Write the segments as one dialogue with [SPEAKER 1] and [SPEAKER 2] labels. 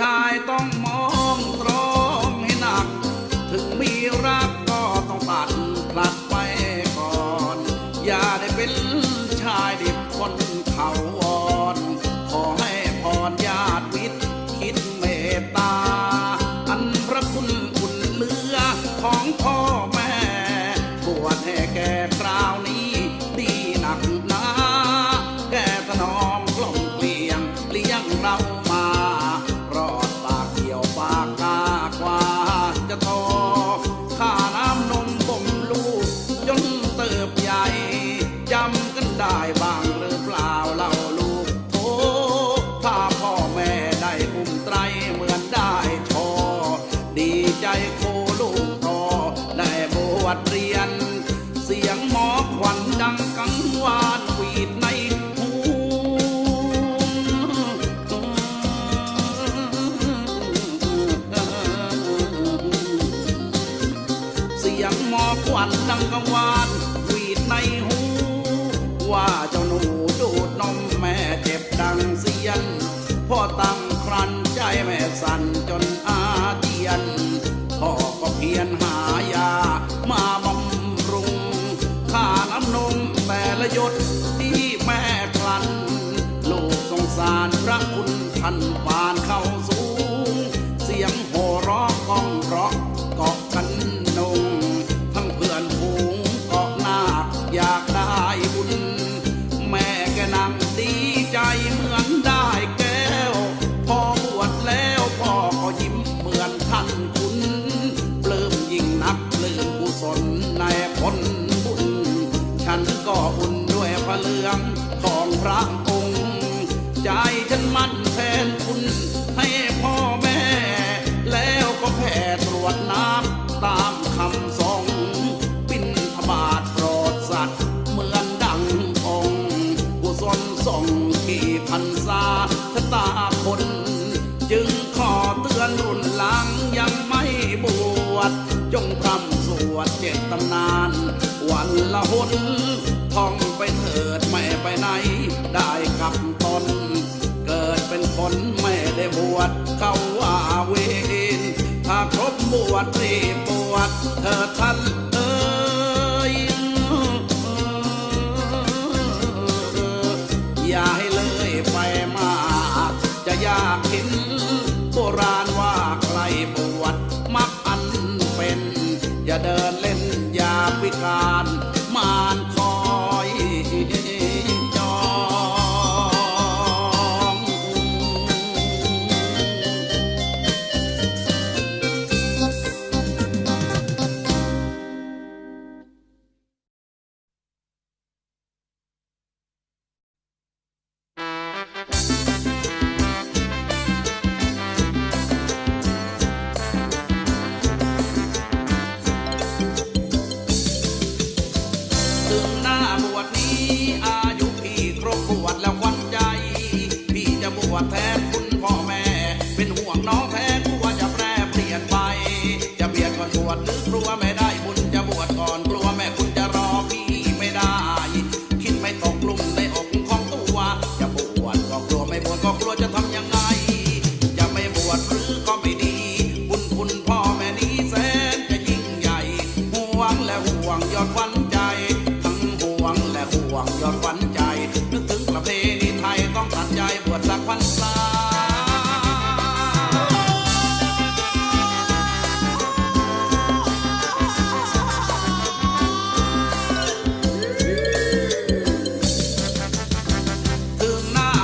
[SPEAKER 1] ช ใจโคลูกโตได้บวชเรียน เสียงหมอขวัญดังกังวานหวีดในหูเสียงหมอควันดังกังวานหวีดในหู ว่าเจ้าหนูดูดนมแม่เจ็บดังเสียนพ่อตั้งครันใจแม่สั่นจนอาเจียน เพียรหายามาบำรุงข่าน้ำนมแต่ละยดที่แม่คลัน ลูกสงสารพระคุณท่านปานเข้าสางองค์ ใจฉันมั่นแท้ จงพรำสวดเจ็ดตำนาน วันละหนท่องไปเถิดไม่ไปไหน ได้กับตน เกิดเป็นคนไม่ได้บวชเข้าว่าเวนถ้าครบบวชรีบวชเธอท่านเอ้ยอย่าให้เลยไปมา จะยากเห็นโบราณ วแทนคุณพ่อแม่ เป็นห่วงน้องแท้กลัวจะแปรเปลี่ยนไป จะเบียดก่อนบวชหรือกลัวไม่ได้บุญจะบวชก่อนกลัวแม่คุณจะรอพี่ไม่ได้ คิดไม่ตกลุ่มในอกของตัวจะบวชก็กลัวไม่บวชก็กลัวจะทำยังไง จะไม่บวชหรือก็ไม่ดี บุญคุณพ่อแม่นี้แสนจะยิ่งใหญ่ห่วงและห่วงยอดวัญใจทั้งห่วงและห่วงยอดวัญใจนึกถึงประเพณีไทยต้องตัดใจ บวชสักพรรษาถึงหน้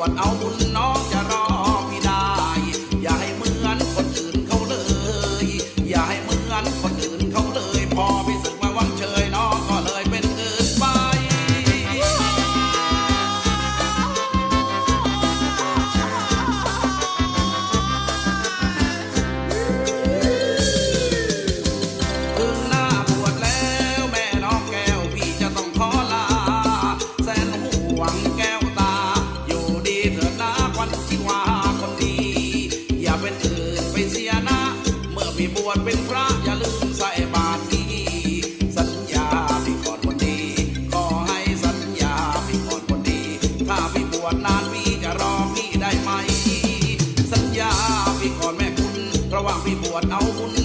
[SPEAKER 1] what out ชเป็นพระอย่าลืมใส่บาตรนี้สัญญาพี่ก่อนวันนี้ขอให้สัญญาพี่ก่อนวันนี้ถ้าพี่บวชนานพี่จะรอพี่ได้ไหม สัญญาพี่ก่อนแม่คุณระหว่างพี่บวชเอาคุณ